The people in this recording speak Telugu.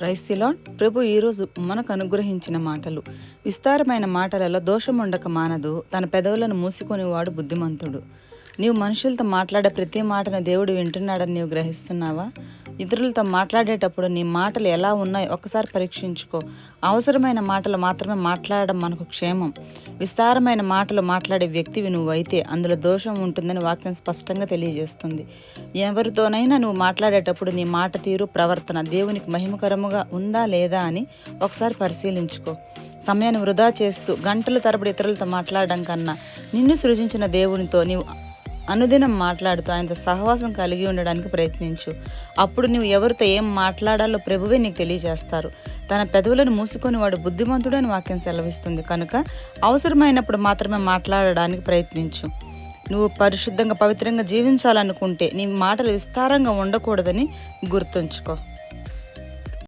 క్రైస్తిలో ప్రభు ఈరోజు మనకు అనుగ్రహించిన మాటలు. విస్తారమైన మాటలలో దోషం ఉండక మానదు తన పెదవులను మూసుకొనివాడు బుద్ధిమంతుడు. నీవు మనుషులతో మాట్లాడే ప్రతి మాటను దేవుడు వింటున్నాడని నీవు గ్రహిస్తున్నావా? ఇతరులతో మాట్లాడేటప్పుడు నీ మాటలు ఎలా ఉన్నాయి ఒకసారి పరీక్షించుకో. అవసరమైన మాటలు మాత్రమే మాట్లాడడం మనకు క్షేమం. విస్తారమైన మాటలు మాట్లాడే వ్యక్తివి నువ్వైతే అందులో దోషం ఉంటుందని వాక్యం స్పష్టంగా తెలియజేస్తుంది. ఎవరితోనైనా నువ్వు మాట్లాడేటప్పుడు నీ మాట తీరు ప్రవర్తన దేవునికి మహిమకరముగా ఉందా లేదా అని ఒకసారి పరిశీలించుకో. సమయాన్ని వృధా చేస్తూ గంటల తరబడి ఇతరులతో మాట్లాడడం కన్నా నిన్ను సృజించిన దేవునితో నీవు అనుదినం మాట్లాడుతూ ఆయనతో సహవాసం కలిగి ఉండడానికి ప్రయత్నించు. అప్పుడు నువ్వు ఎవరితో ఏం మాట్లాడాలో ప్రభువే నీకు తెలియజేస్తారు. తన పెదవులను మూసుకొని వాడు బుద్ధిమంతుడు అని వాక్యం సెలవిస్తుంది. కనుక అవసరమైనప్పుడు మాత్రమే మాట్లాడడానికి ప్రయత్నించు. నువ్వు పరిశుద్ధంగా పవిత్రంగా జీవించాలనుకుంటే నీ మాటలు విస్తారంగా ఉండకూడదని గుర్తుంచుకో.